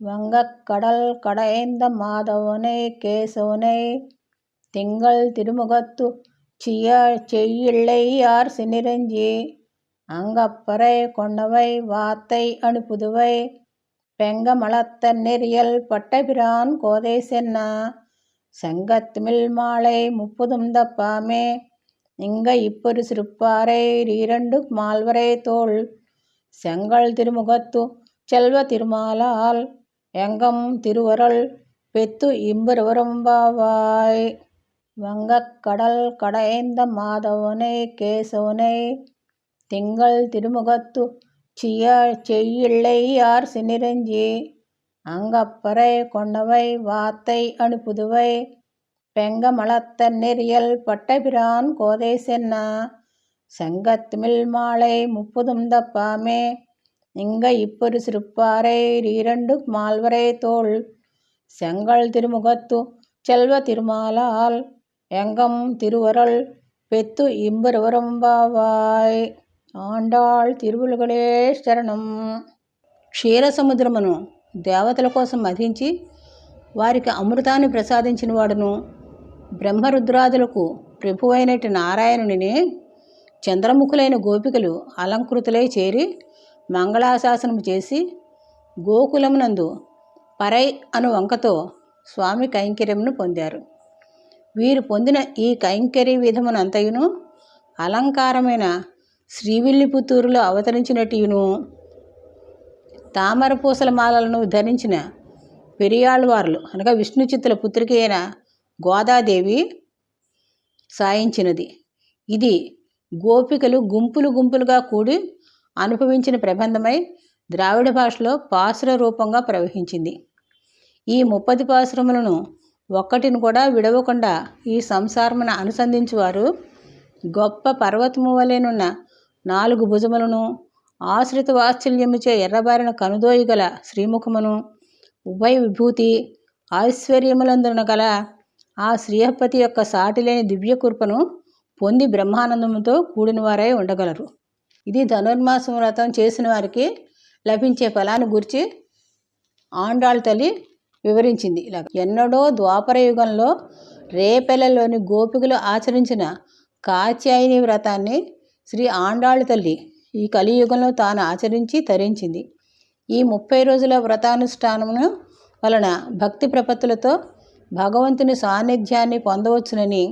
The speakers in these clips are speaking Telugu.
வங்கக்கடல் கடைந்த மாதவனை கேசவனை. திங்கள் திருமுகத்து சிய செய்யிள்ளையார் சினிரஞ்சி? அங்கப்பறை கொண்டவை வாத்தை அனுப்புதுவை. பெங்கமலத்த நெறியல் பட்டபிரான் கோதை சென்னா? செங்கத்மில் மாலை முப்பதும் தப்பாமே. இங்க இப்பொரு சிறுப்பாறை இரண்டு மால்வரை தோள் செங்கல் திருமுகத்து செல்வ திருமாலால் எங்கம் திருவருள் பெத்து இம்பருவரும் பாவாய். வங்கக்கடல் கடைந்த மாதவனை கேசவனை திங்கள் திருமுகத்து சிய செய்யிள்ளையார் சினிரஞ்சி. அங்கப்பறை கொண்டவை வாத்தை அனுப்புதுவை. பெங்கமலத்த நெறியல் பட்டபிரான் கோதை சென்னா. செங்கத்துமில் மாலை முப்பதும் தப்பாமே. இங்க இப்பொரு சிறுப்பாறை இரண்டு மால்வரை தோள் செங்கல் திருமுகத்து செல்வ திருமாலால் எங்கம் திருவருள் பெத்து இம்பருவரும் బావాయ్ ఆండాళ్ తిరువులుగలే శరణం క్షీరసముద్రమును దేవతల కోసం మధించి వారికి అమృతాన్ని ప్రసాదించిన వాడును బ్రహ్మరుద్రాదులకు ప్రభువైనటి నారాయణునినే చంద్రముఖులైన గోపికలు అలంకృతులై చేరి మంగళాశాసనం చేసి గోకులమునందు పరై అను వంకతో స్వామి కైంకర్యమును పొందారు. వీరు పొందిన ఈ కైంకర్య విధమునంతయును అలంకారమైన శ్రీవిల్లిపుత్తూరులో అవతరించినట్టును తామర పూసల మాలలను ధరించిన పెరియాళ్ళవార్లు అనగా విష్ణు చిత్తుల పుత్రిక అయిన గోదాదేవి సాయించినది. ఇది గోపికలు గుంపులు గుంపులుగా కూడి అనుభవించిన ప్రబంధమై ద్రావిడ భాషలో పాసుర రూపంగా ప్రవహించింది. ఈ ముప్పది పాసురములను ఒక్కటిని కూడా విడవకుండా ఈ సంసారమున అనుసంధించువారు గొప్ప పర్వతము వలెనున్న నాలుగు భుజములను ఆశ్రిత వాత్సల్యముచే ఎర్రబారిన కనుదోయి గల శ్రీముఖమును ఉభయ విభూతి ఐశ్వర్యములందున గల ఆ శ్రీహపతి యొక్క సాటిలేని దివ్య కృపను పొంది బ్రహ్మానందముతో కూడిన వారై ఉండగలరు. ఇది ధనుర్మాసం వ్రతం చేసిన వారికి లభించే ఫలాన్ని గురించి ఆండ్రాళ్ళ తల్లి వివరించింది. ఇలా ఎన్నడో ద్వాపర యుగంలో రేపెలలోని గోపికలు ఆచరించిన కాత్యాయని వ్రతాన్ని శ్రీ ఆండాళ్ళ తల్లి ఈ కలియుగంలో తాను ఆచరించి తరించింది. ఈ ముప్పై రోజుల వ్రతానుష్ఠానమును వలన భక్తి ప్రపత్తులతో భగవంతుని సాన్నిధ్యాన్ని పొందవచ్చునని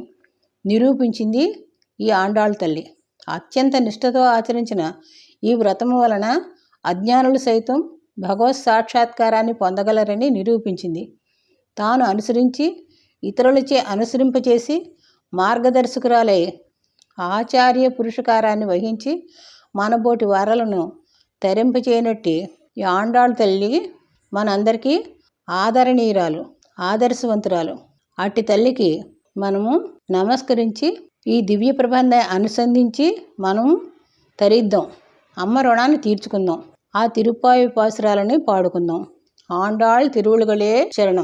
నిరూపించింది ఈ ఆండాళ్ళ తల్లి. అత్యంత నిష్ఠతో ఆచరించిన ఈ వ్రతము వలన అజ్ఞానులు సైతం భగవత్ సాక్షాత్కారాన్ని పొందగలరని నిరూపించింది. తాను అనుసరించి ఇతరులచే అనుసరింపచేసి మార్గదర్శకురాలై ఆచార్య పురుషకారాన్ని వహించి మనబోటి వారలను తరింపచేయనట్టి ఈ ఆండాళ్ తల్లి మనందరికీ ఆదరణీయురాలు ఆదర్శవంతురాలు. అట్టి తల్లికి మనము నమస్కరించి ఈ దివ్య ప్రబంధాన్ని అనుసంధించి మనం తరిద్దాం. అమ్మ రుణాన్ని తీర్చుకుందాం. ఆ తిరుపాయి పాసురాలని పాడుకుందాం. ఆండాళ్ తిరువులుగలే శరణం.